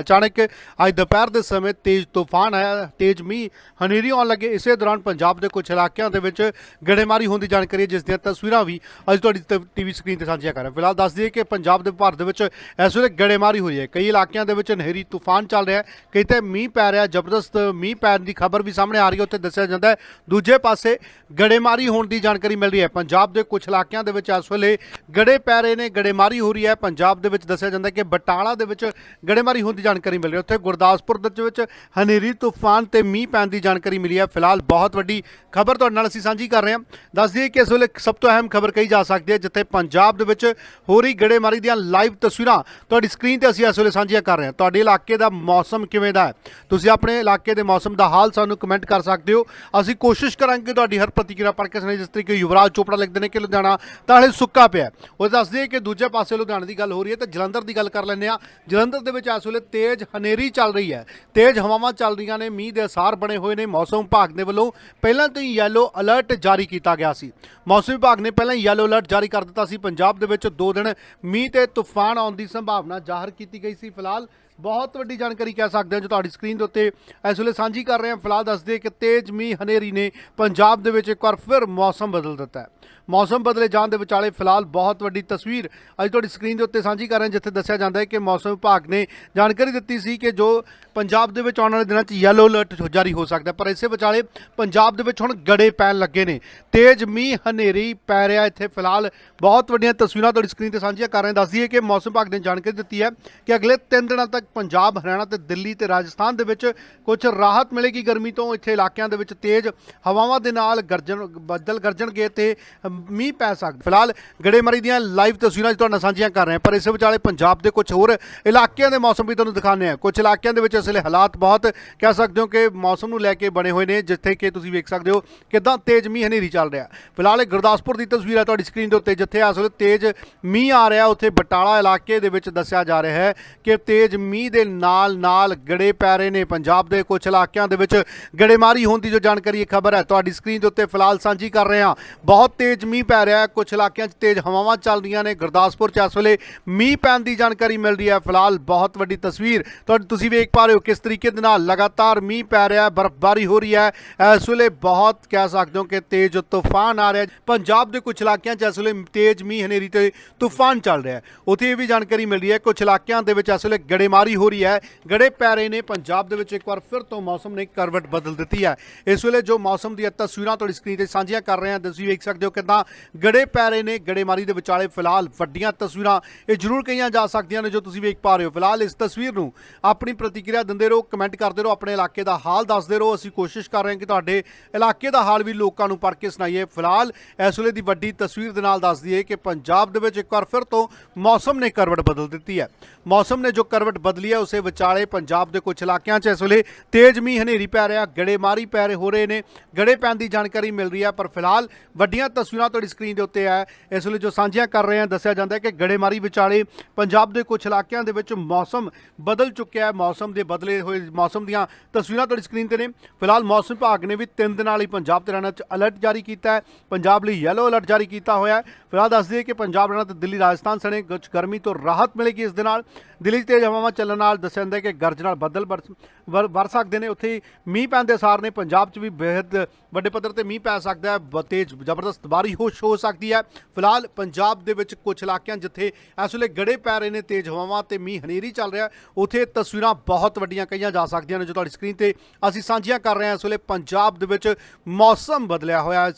ਅਚਾਨਕ ਅੱਜ ਦੁਪਹਿਰ ਦੇ ਸਮੇਂ ਤੇਜ਼ ਤੂਫਾਨ ਆਇਆ, ਤੇਜ਼ ਮੀਂਹ, ਹਨੇਰੀ ਆਉਣ ਲੱਗੇ। ਇਸੇ ਦੌਰਾਨ ਪੰਜਾਬ ਦੇ ਕੁਝ ਇਲਾਕਿਆਂ ਦੇ ਵਿੱਚ ਗੜੇਮਾਰੀ ਹੋਣ ਦੀ ਜਾਣਕਾਰੀ ਹੈ, ਜਿਸ ਦੀਆਂ ਤਸਵੀਰਾਂ ਵੀ ਅੱਜ ਤੁਹਾਡੀ ਟੀਵੀ ਸਕਰੀਨ ਤੇ ਸਾਂਝੀਆਂ ਕਰ ਰਹੇ ਫਿਲਹਾਲ ਦੱਸ ਦਈਏ ਕਿ ਪੰਜਾਬ ਦੇ ਭਾਰਤ ਦੇ ਵਿੱਚ ਇਸ ਵੇਲੇ ਗੜੇਮਾਰੀ ਹੋ ਰਹੀ ਹੈ। ਕਈ ਇਲਾਕਿਆਂ ਦੇ ਵਿੱਚ ਹਨੇਰੀ ਤੂਫਾਨ ਚੱਲ ਰਿਹਾ ਹੈ ਕਿਤੇ ਮੀਂਹ ਪੈ ਰਿਹਾ ਜ਼ਬਰਦਸਤ ਮੀਂਹ ਪੈਣ ਦੀ ਖਬਰ ਵੀ ਸਾਹਮਣੇ ਆ ਰਹੀ ਹੈ। ਉੱਥੇ ਦੱਸਿਆ ਜਾਂਦਾ ਹੈ, ਦੂਜੇ ਪਾਸੇ ਗੜੇਮਾਰੀ ਹੋਣ ਦੀ ਜਾਣਕਾਰੀ ਮਿਲ ਰਹੀ ਹੈ। ਪੰਜਾਬ ਦੇ ਕੁਝ ਇਲਾਕਿਆਂ ਦੇ ਵਿੱਚ ਇਸ ਵੇਲੇ ਗੜੇ ਪੈ ਰਹੇ ਨੇ ਗੜੇਮਾਰੀ ਹੋ ਰਹੀ ਹੈ। ਪੰਜਾਬ ਦੇ ਵਿੱਚ ਦੱਸਿਆ ਜਾਂਦਾ ਕਿ ਬਟਾਲਾ ਦੇ ਵਿੱਚ ਗੜੇਮਾਰੀ ਹੋਣ ਦੀ ਜਾਣਕਾਰੀ ਮਿਲ ਰਹੀ ਹੈ। ਉੱਥੇ ਗੁਰਦਾਸਪੁਰ ਦੇ ਵਿੱਚ ਹਨੇਰੀ, ਤੂਫਾਨ ਤੇ ਮੀਂਹ ਪੈਣ ਦੀ ਜਾਣਕਾਰੀ ਮਿਲੀ ਹੈ। ਫਿਲਹਾਲ ਬਹੁਤ ਵੱਡੀ ਖਬਰ ਤੁਹਾਡੇ ਨਾਲ ਅਸੀਂ ਸਾਂਝੀ ਕਰ ਰਹੇ ਹਾਂ। ਦੱਸ ਦਈਏ ਕਿ ਇਸ ਵੇਲੇ ਸਭ ਤੋਂ ਅਹਿਮ ਖਬਰ ਕਹੀ ਜਾ ਸਕਦੀ ਹੈ, ਜਿੱਥੇ ਪੰਜਾਬ ਦੇ ਵਿੱਚ ਹੋ ਰਹੀ ਗੜੇਮਾਰੀ ਦੀਆਂ ਲਾਈਵ ਤਸਵੀਰਾਂ ਤੁਹਾਡੀ ਸਕਰੀਨ ਤੇ ਅਸੀਂ ਇਸ ਵੇਲੇ ਸਾਂਝੀਆਂ ਕਰ ਰਹੇ ਹਾਂ। ਤੁਹਾਡੇ ਇਲਾਕੇ ਦਾ ਮੌਸਮ ਕਿਵੇਂ ਦਾ ਹੈ? ਤੁਸੀਂ ਆਪਣੇ ਇਲਾਕੇ ਦੇ ਮੌਸਮ ਦਾ ਹਾਲ ਸਾਨੂੰ ਕਮੈਂਟ ਕਰ ਸਕਦੇ ਹੋ। ਅਸੀਂ ਕੋਸ਼ਿਸ਼ ਕਰਾਂਗੇ ਤੁਹਾਡੀ ਹਰ ਪ੍ਰਤੀਕਿਰਿਆ ਪੜ੍ਹ ਕੇ ਸੁਣੇ ਜਿਸ ਤਰੀਕੇ ਯੁਵਰਾਜ ਚੋਪੜਾ ਲਿਖਦੇ ਨੇ ਕਿ ਲੁਧਿਆਣਾ ਤਾਂ ਹਲੇ ਸੁੱਕਾ ਪਿਆ ਉਹ ਦੱਸ ਕਿ ਦੂਜੇ ਪਾਸੇ ਲੁਧਿਆਣਾ ਦੀ ਗੱਲ ਹੋ ਰਹੀ ਹੈ, ਤੇ ਜਲੰਧਰ ਦੀ ਗੱਲ ਕਰ ਲੈਂਦੇ ਆ ਜਲੰਧਰ ਦੇ ਵਿੱਚ ਇਸ ਵੇਲੇ ਤੇਜ਼ ਹਨੇਰੀ ਚੱਲ ਰਹੀ ਹੈ। ਤੇਜ਼ ਹਵਾਵਾਂ ਚੱਲ ਰਹੀਆਂ ਨੇ, ਮੀਂਹ ਦੇ ਅਸਾਰ ਬਣੇ ਹੋਏ ਨੇ। ਮੌਸਮ ਵਿਭਾਗ ਦੇ ਵੱਲੋਂ ਪਹਿਲਾਂ ਤੋਂ ਹੀ ਯੈਲੋ ਅਲਰਟ ਜਾਰੀ ਕੀਤਾ ਗਿਆ ਸੀ। ਮੌਸਮ ਵਿਭਾਗ ਨੇ ਪਹਿਲਾਂ ਹੀ ਯੈਲੋ ਅਲਰਟ ਜਾਰੀ ਕਰ ਦਿੱਤਾ ਸੀ। ਪੰਜਾਬ ਦੇ ਵਿੱਚ ਦੋ ਦਿਨ ਮੀਂਹ ਤੇ ਤੂਫਾਨ ਆਉਣ ਦੀ ਸੰਭਾਵਨਾ ਜ਼ਾਹਰ ਕੀਤੀ ਗਈ ਸੀ। ਫਿਲਹਾਲ ਬਹੁਤ ਵੱਡੀ ਜਾਣਕਾਰੀ ਕਹਿ ਸਕਦੇ ਹਾਂ ਜੋ ਤੁਹਾਡੀ ਸਕਰੀਨ ਦੇ ਉੱਤੇ ਇਸ ਵੇਲੇ ਸਾਂਝੀ ਕਰ ਰਹੇ ਹਾਂ। ਫਿਲਹਾਲ ਦੱਸਦੇ ਕਿ ਤੇਜ਼ ਮੀਂਹ ਹਨੇਰੀ ਨੇ ਪੰਜਾਬ ਦੇ ਵਿੱਚ ਇੱਕ ਵਾਰ ਫਿਰ ਮੌਸਮ ਬਦਲ ਦਿੱਤਾ ਹੈ। ਮੌਸਮ ਬਦਲੇ ਜਾਣ ਦੇ ਵਿਚਾਲੇ ਫਿਲਹਾਲ ਬਹੁਤ ਵੱਡੀ ਤਸਵੀਰ ਅੱਜ ਤੁਹਾਡੀ ਸਕਰੀਨ ਦੇ ਉੱਤੇ ਸਾਂਝੀ ਕਰ ਰਹੇ ਜਿੱਥੇ ਦੱਸਿਆ ਜਾਂਦਾ ਹੈ ਕਿ ਮੌਸਮ ਵਿਭਾਗ ਨੇ ਜਾਣਕਾਰੀ ਦਿੱਤੀ ਸੀ ਕਿ ਜੋ ਪੰਜਾਬ ਦੇ ਵਿੱਚ ਆਉਣ ਵਾਲੇ ਦਿਨਾਂ 'ਚ ਯੈਲੋ ਅਲਰਟ ਜਾਰੀ ਹੋ ਸਕਦਾ ਪਰ ਇਸੇ ਵਿਚਾਲੇ ਪੰਜਾਬ ਦੇ ਵਿੱਚ ਹੁਣ ਗੜੇ ਪੈਣ ਲੱਗੇ ਨੇ। ਤੇਜ਼ ਮੀਂਹ, ਹਨੇਰੀ ਪੈ ਰਿਹਾ ਇੱਥੇ ਫਿਲਹਾਲ। ਬਹੁਤ ਵੱਡੀਆਂ ਤਸਵੀਰਾਂ ਤੁਹਾਡੀ ਸਕਰੀਨ ਤੇ ਸਾਂਝੀਆਂ ਕਰ ਰਹੇ ਹਾਂ। ਦੱਸ ਦਈਏ ਕਿ ਮੌਸਮ ਵਿਭਾਗ ਨੇ ਜਾਣਕਾਰੀ ਦਿੱਤੀ ਹੈ ਕਿ ਅਗਲੇ 3 ਦਿਨਾਂ ਤੱਕ ਪੰਜਾਬ, ਹਰਿਆਣਾ ਤੇ ਦਿੱਲੀ ਤੇ ਰਾਜਸਥਾਨ ਦੇ ਵਿੱਚ ਕੁਝ ਰਾਹਤ ਮਿਲੇਗੀ ਗਰਮੀ ਤੋਂ। ਇੱਥੇ ਇਲਾਕਿਆਂ ਦੇ ਵਿੱਚ ਤੇਜ਼ ਹਵਾਵਾਂ ਦੇ ਨਾਲ ਗਰਜਣ, ਬੱਦਲ ਗਰਜਣਗੇ ਤੇ ਮੀਂਹ ਪੈ ਸਕਦਾ। ਫਿਲਹਾਲ ਗੜੇਮਾਰੀ ਦੀਆਂ ਲਾਈਵ ਤਸਵੀਰਾਂ ਤੁਹਾਡੇ ਨਾਲ ਸਾਂਝੀਆਂ ਕਰ ਰਹੇ ਹਾਂ, ਪਰ ਇਸ ਵਿਚਾਲੇ ਪੰਜਾਬ ਦੇ ਕੁਝ ਹੋਰ ਇਲਾਕਿਆਂ ਦੇ ਮੌਸਮ ਵੀ ਤੁਹਾਨੂੰ ਦਿਖਾਉਂਦੇ ਹਾਂ। ਕੁਝ ਇਲਾਕਿਆਂ ਦੇ ਵਿੱਚ ਇਸ ਵੇਲੇ ਹਾਲਾਤ ਬਹੁਤ ਕਹਿ ਸਕਦੇ ਹੋ ਕਿ ਮੌਸਮ ਨੂੰ ਲੈ ਕੇ ਬਣੇ ਹੋਏ ਨੇ, ਜਿੱਥੇ ਕਿ ਤੁਸੀਂ ਵੇਖ ਸਕਦੇ ਹੋ ਕਿਦਾਂ ਤੇਜ਼ ਮੀਂਹ ਹਨੇਰੀ ਚੱਲ ਰਿਹਾ। ਫਿਲਹਾਲ ਇਹ ਗੁਰਦਾਸਪੁਰ ਦੀ ਤਸਵੀਰ ਹੈ ਤੁਹਾਡੀ ਸਕਰੀਨ ਦੇ ਉੱਤੇ, ਜਿੱਥੇ ਇਸ ਵੇਲੇ ਤੇਜ਼ ਮੀਂਹ ਆ ਰਿਹਾ। ਉੱਥੇ ਬਟਾਲਾ ਇਲਾਕੇ ਦੇ ਵਿੱਚ ਦੱਸਿਆ ਜਾ ਰਿਹਾ ਹੈ ਕਿ ਤੇਜ਼ ਮੀਂਹ ਦੇ ਨਾਲ ਨਾਲ ਗੜੇ ਪੈ ਰਹੇ ਨੇ। ਪੰਜਾਬ ਦੇ ਕੁਝ ਇਲਾਕਿਆਂ ਦੇ ਵਿੱਚ ਗੜੇਮਾਰੀ ਹੋਣ ਦੀ ਜੋ ਜਾਣਕਾਰੀ ਖਬਰ ਹੈ। ਤੁਹਾਡੀ ਸਕਰੀਨ ਦੇ ਉੱਤੇ ਫਿਲਹਾਲ ਸਾਂਝੀ ਕਰ ਰਹੇ ਹਾਂ। ਬਹੁਤ ਤੇਜ਼ ਮੀਂਹ ਪੈ ਰਿਹਾ ਹੈ। ਕੁਝ ਇਲਾਕਿਆਂ 'ਚ ਤੇਜ਼ ਹਵਾਵਾਂ ਚੱਲ ਰਹੀਆਂ ਨੇ। ਗੁਰਦਾਸਪੁਰ 'ਚ ਇਸ ਵੇਲੇ ਮੀਂਹ ਪੈਣ ਦੀ ਜਾਣਕਾਰੀ ਮਿਲ ਰਹੀ ਹੈ। ਫਿਲਹਾਲ ਬਹੁਤ ਵੱਡੀ ਤਸਵੀਰ ਤੁਹਾਡੀ ਤੁਸੀਂ ਵੇਖ ਪਾ ਰਹੇ ਹੋ ਕਿਸ ਤਰੀਕੇ ਦੇ ਨਾਲ ਲਗਾਤਾਰ ਮੀਂਹ ਪੈ ਰਿਹਾ ਹੈ, ਬਰਫ਼ਬਾਰੀ ਹੋ ਰਹੀ ਹੈ। ਇਸ ਵੇਲੇ ਬਹੁਤ ਕਹਿ ਸਕਦੇ ਹੋ ਕਿ ਤੇਜ਼ ਤੂਫਾਨ ਆ ਰਿਹਾ ਪੰਜਾਬ ਦੇ ਕੁਝ ਇਲਾਕਿਆਂ 'ਚ ਇਸ ਵੇਲੇ ਤੇਜ਼ ਮੀਂਹ ਹਨੇਰੀ ਤੇ ਤੂਫਾਨ ਚੱਲ ਰਿਹਾ ਹੈ। ਉੱਥੇ ਇਹ ਵੀ ਜਾਣਕਾਰੀ ਮਿਲ ਰਹੀ ਹੈ ਕੁਝ ਇਲਾਕਿਆਂ ਦੇ ਵਿੱਚ ਇਸ ਵੇਲੇ ਗੜੇਮਾਰੀ ਹੋ ਰਹੀ ਹੈ। ਗੜੇ ਪੈ ਰਹੇ ਨੇ। ਪੰਜਾਬ ਦੇ ਵਿੱਚ ਇੱਕ ਵਾਰ ਫਿਰ ਤੋਂ ਮੌਸਮ ਨੇ ਕਰਵਟ ਬਦਲ ਦਿੱਤੀ ਹੈ। ਇਸ ਵੇਲੇ ਜੋ ਮੌਸਮ ਦੀਆਂ ਤਸਵੀਰਾਂ ਤੁਹਾਡੀ ਸਕਰੀਨ ਤੇ ਸਾਂਝੀਆਂ ਕਰ ਰਹੇ ਹਾਂ, ਤੁਸੀਂ ਵੇਖ ਸਕਦੇ ਹੋ ਕਿਦਾਂ ਗੜੇ ਪੈ ਰਹੇ ਨੇ ਗੜੇਮਾਰੀ ਦੇ ਵਿਚਾਲੇ ਫਿਲਹਾਲ ਵੱਡੀਆਂ ਤਸਵੀਰਾਂ। ਇਹ ਜ਼ਰੂਰ ਕਹੀਆਂ ਜਾ ਸਕਦੀਆਂ ਨੇ ਜੋ ਤੁਸੀਂ ਵੇਖ ਪਾ ਰਹੇ ਹੋ। ਫਿਲਹਾਲ ਇਸ ਤਸਵੀਰ ਨੂੰ ਆਪਣੀ ਪ੍ਰਤੀਕਿਰਿਆ ਦਿੰਦੇ ਰਹੋ, ਕਮੈਂਟ ਕਰਦੇ ਰਹੋ, ਆਪਣੇ ਇਲਾਕੇ ਦਾ ਹਾਲ ਦੱਸਦੇ ਰਹੋ। ਅਸੀਂ ਕੋਸ਼ਿਸ਼ ਕਰ ਰਹੇ ਹਾਂ ਕਿ ਤੁਹਾਡੇ ਇਲਾਕੇ ਦਾ ਹਾਲ ਵੀ ਲੋਕਾਂ ਨੂੰ ਪੜ੍ਹ ਕੇ ਸੁਣਾਈਏ। ਫਿਲਹਾਲ ਇਸ ਵੇਲੇ ਦੀ ਵੱਡੀ ਤਸਵੀਰ ਦੇ ਨਾਲ ਦੱਸ ਦਈਏ ਕਿ ਪੰਜਾਬ ਦੇ ਵਿੱਚ ਇੱਕ ਵਾਰ ਫਿਰ ਤੋਂ ਮੌਸਮ ਨੇ ਕਰਵਟ ਬਦਲ ਦਿੱਤੀ ਹੈ। ਮੌਸਮ ਨੇ ਜੋ ਕਰਵਟ ਬਦਲੀ ਹੈ, ਉਸੇ ਵਿਚਾਲੇ ਪੰਜਾਬ ਦੇ ਕੁਝ ਇਲਾਕਿਆਂ 'ਚ ਇਸ ਵੇਲੇ ਤੇਜ਼ ਮੀਂਹ, ਹਨੇਰੀ ਪੈ ਰਿਹਾ, ਗੜੇਮਾਰੀ ਪੈ ਰਹੇ ਹੋ ਰਹੇ ਨੇ। ਗੜੇ ਪੈਣ ਦੀ ਜਾਣਕਾਰੀ ਮਿਲ ਰਹੀ ਹੈ, ਪਰ ਫਿਲਹਾਲ ਵੱਡੀਆਂ ਤਸਵੀਰਾਂ ਤੁਹਾਡੀ ਸਕਰੀਨ ਦੇ ਉੱਤੇ ਹੈ। ਇਸ ਵੇਲੇ ਜੋ ਸਾਂਝੀਆਂ ਕਰ ਰਹੇ ਹਾਂ, ਦੱਸਿਆ ਜਾਂਦਾ ਹੈ ਕਿ ਗੜੇਮਾਰੀ ਵਿਚਾਲੇ ਪੰਜਾਬ ਦੇ ਕੁਝ ਇਲਾਕਿਆਂ ਦੇ ਵਿੱਚ ਮੌਸਮ ਬਦਲ ਚੁੱਕਿਆ ਹੈ। ਮੌਸਮ ਦੇ ਬਦਲੇ ਹੋਏ, ਮੌਸਮ ਦੀਆਂ ਤਸਵੀਰਾਂ ਤੁਹਾਡੀ ਸਕਰੀਨ ਤੇ ਨੇ। ਫਿਲਹਾਲ ਮੌਸਮ ਵਿਭਾਗ ਨੇ ਵੀ 3 ਦਿਨਾਂ ਲਈ ਪੰਜਾਬ ਤੇ ਹਰਿਆਣਾ 'ਚ ਅਲਰਟ ਜਾਰੀ ਕੀਤਾ ਹੈ। ਪੰਜਾਬ ਲਈ ਯੈਲੋ ਅਲਰਟ ਜਾਰੀ ਕੀਤਾ ਹੋਇਆ ਹੈ। ਫਿਲਹਾਲ ਦੱਸ ਦਈਏ ਕਿ ਪੰਜਾਬ ਹਰਿਆਣਾ ਤੇ ਦਿੱਲੀ, ਰਾਜਸਥਾਨ ਸਣੇ ਕੁਝ ਗਰਮੀ ਤੋਂ ਰਾਹਤ ਮਿਲੇਗੀ ਇਸ ਦੇ ਨਾਲ। ਦਿੱਲੀ 'ਚ ਤੇਜ਼ ਹਵਾਵਾਂ ਚੱਲਣ ਨਾਲ ਦੱਸਿਆ ਜਾਂਦਾ ਹੈ ਕਿ ਗਰਜ ਨਾਲ ਬੱਦਲ ਬਰਸ- ਵਰ ਵਰ ਸਕਦੇ ਨੇ। ਉੱਥੇ ਹੀ ਮੀਂਹ ਪੈਣ ਦੇ ਸਾਰ ਨੇ। ਪੰਜਾਬ 'ਚ ਵੀ ਬੇहद ਵੱਡੇ ਪੱਧਰ ਤੇ ਮੀਂਹ ਪੈ ਸਕਦਾ ਹੈ। ਬ- ਤੇਜ਼, ਜ਼ਬਰਦਸਤ ਬਾਰਿਸ਼ ਹੋ ਹੋ ਸਕਦੀ ਹੈ। ਫਿਲਹਾਲ ਪੰਜਾਬ ਦੇ ਵਿੱਚ ਕੁਝ ਇਲਾਕਿਆਂ ਜਿੱਥੇ ਇਸ ਵੇਲੇ ਗੜੇ ਪੈ ਰਹੇ ਨੇ, ਤੇਜ਼ ਹਵਾਵਾਂ ਤੇ ਮੀਂਹ ਹਨੇਰੀ ਚੱਲ ਰਿਹਾ ਉੱਥੇ ਤਸਵੀਰਾਂ ਬਹੁਤ ਵੱਡੀਆਂ ਕਹੀਆਂ ਜਾ ਸਕਦੀਆਂ ਨੇ। ਜੋ ਤੁਹਾਡੀ ਸਕਰੀਨ ਤੇ ਅਸੀਂ ਸਾਂਝੀਆਂ ਕਰ ਰਹੇ ਹਾਂ, ਇਸ ਵੇਲੇ ਪੰਜਾਬ ਦੇ ਵਿੱਚ ਮੌਸਮ ਬਦਲਿਆ ਹੋਇਆ